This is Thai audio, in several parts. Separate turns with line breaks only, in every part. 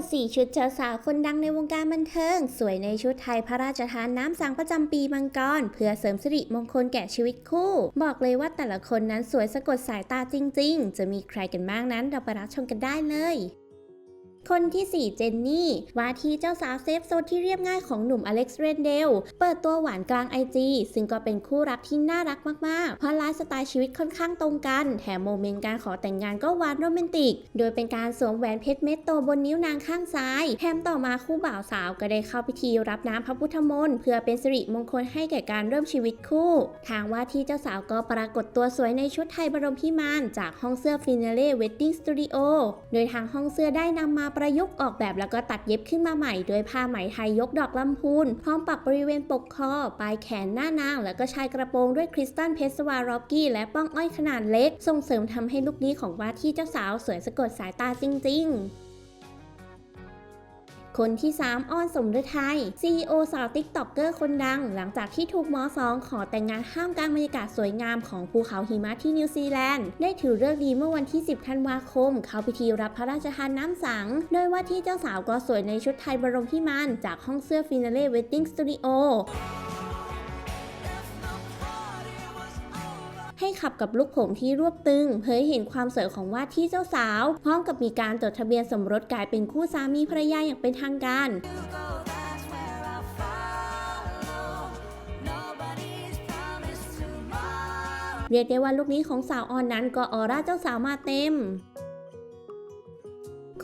ด 4 ชุดเจ้าสาวคนดังในวงการบันเทิง สวยในชุดไทยพระราชทานน้ำสังประจำปีมังกร เพื่อเสริมสิริมงคลแก่ชีวิตคู่ บอกเลยว่าแต่ละคนนั้นสวยสะกดสายตาจริง ๆ จะมีใครกันบ้างนั้นเราไปรับชมกันได้เลย คนที่ 4 เจนนี่ ว่าที่เจ้าสาวเซฟโซนที่เรียบง่ายของหนุ่มอเล็กซ์เรนเดล เปิดตัวหวานกลาง IG ซึ่งก็เป็นคู่รักที่น่ารักมาก ๆ เพราะไลฟ์สไตล์ชีวิตค่อนข้างตรงกัน แถมโมเมนต์การขอแต่งงานก็หวานโรแมนติก โดยเป็นการสวมแหวนเพชรเม็ดโตบนนิ้วนางข้างซ้าย แถมต่อมาคู่บ่าวสาวก็ได้เข้าพิธีรับน้ำพระพุทธมนต์เพื่อเป็นสิริมงคลให้แก่การเริ่มชีวิตคู่ ทางว่าที่เจ้าสาวก็ปรากฏตัวสวยในชุดไทยบรมพิมานจากห้องเสื้อฟินาเล่เวดดิ้งสตูดิโอโดยทางห้องเสื้อได้นำมาประยุกต์ออกแบบแล้วก็ตัดเย็บขึ้นมาใหม่โดยผ้าไหมไทยยกดอกลำพูน พร้อมปรับบริเวณปกคอ ปลายแขนหน้านาง แล้วก็ชายกระโปรงด้วยคริสตัลเพชรสวารอกกี้และป้องอ้อยขนาดเล็ก ส่งเสริมทำให้ลุคนี้ของว่าที่เจ้าสาวสวยสะกดสายตาจริง ๆ คนที่ 3 อ้อนสมฤทัย CEO สาวติ๊กต็อกเกอร์คนดัง หลังจากที่ถูกหมอสองขอแต่งงานห้ามกลางบรรยากาศสวยงามของภูเขาหิมะที่นิวซีแลนด์ ได้ถือเลิกดีเมื่อวันที่ 10 ธันวาคม เข้าพิธีรับพระราชทานน้ำสัง โดยว่าที่เจ้าสาวก็สวยในชุดไทยบรมพิมานจากห้องเสื้อฟินาเล่เวดดิ้งสตูดิโอ ให้ขับกับลูกผมที่รวบตึง เผยเห็นความสวยของว่าที่เจ้าสาว พร้อมกับมีการจดทะเบียนสมรสกลายเป็นคู่สามีภรรยาอย่างเป็นทางการเรียกได้ว่าลูกนี้ของสาวออนนั้นก็ออร่าเจ้าสาวมาเต็ม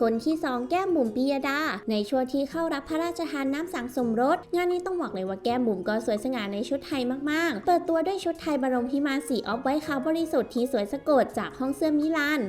คนที่ 2 แก้มบุ๋มปิยดา ในช่วงที่เข้ารับพระราชทานน้ำสังสมรส งานนี้ต้องบอกเลยว่าแก้มบุ๋มก็สวยสง่าในชุดไทยมากๆ เปิดตัวด้วยชุดไทยบรมพิมานสีออฟไว้ขาวบริสุทธิ์ที่สวยสะกดจากห้องเสื้อมิลาน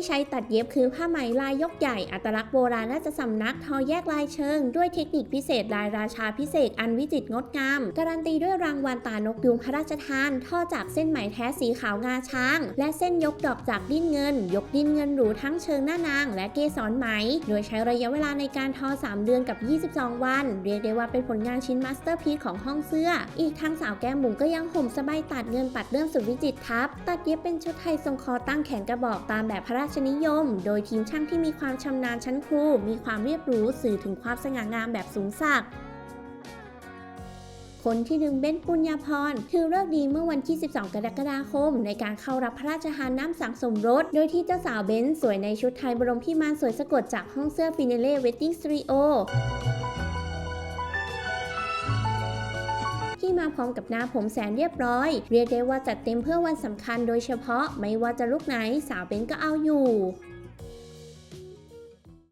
ที่ใช้ตัดเย็บคือผ้าไหมลายยกใหญ่ อัตลักษณ์โบราณราชสำนัก ทอแยกลายเชิง ด้วยเทคนิคพิเศษลายราชาพิเศษอันวิจิตรงดงาม การันตีด้วยรางวัลตานกยุงพระราชทานทอจากเส้นไหมแท้สีขาวงาช้าง และเส้นยกดอกจากดิ้นเงิน ยกดิ้นเงินหรูทั้งเชิงหน้านาง และเกสรไหม โดยใช้ระยะเวลาในการทอ 3 เดือนกับ 22 วัน เรียกได้ว่าเป็นผลงานชิ้นมาสเตอร์พีซของห้องเสื้อ อีกทั้งสาวแก้มบุ๋มก็ยังห่มสบายตัดเงินปัดเรื่องสุดวิจิตรทับ ตัดเย็บเป็นชุดไทยทรงคอตั้งแขนกระบอกตามแบบพระราชนิยม โดยทีมช่างที่มีความชำนาญชั้นครู มีความเรียบรู้สื่อถึงความสง่างามแบบสูงสักคนที่หนึ่งเบ้นปุญญาพรถือเลิกดีเมื่อวันที่ 12 กรกฎาคม ในการเข้ารับพระราชทานน้ำสังสมรส โดยที่เจ้าสาวเบ้นสวยในชุดไทยบรมพิมานสวยสะกดจากห้องเสื้อฟินเล่เวดดิ้งสตรีโอ ที่มาพร้อมกับหน้าผมแสนเรียบร้อย เรียกได้ว่าจัดเต็มเพื่อวันสำคัญโดยเฉพาะไม่ว่าจะลุกไหนสาวเบนก็เอาอยู่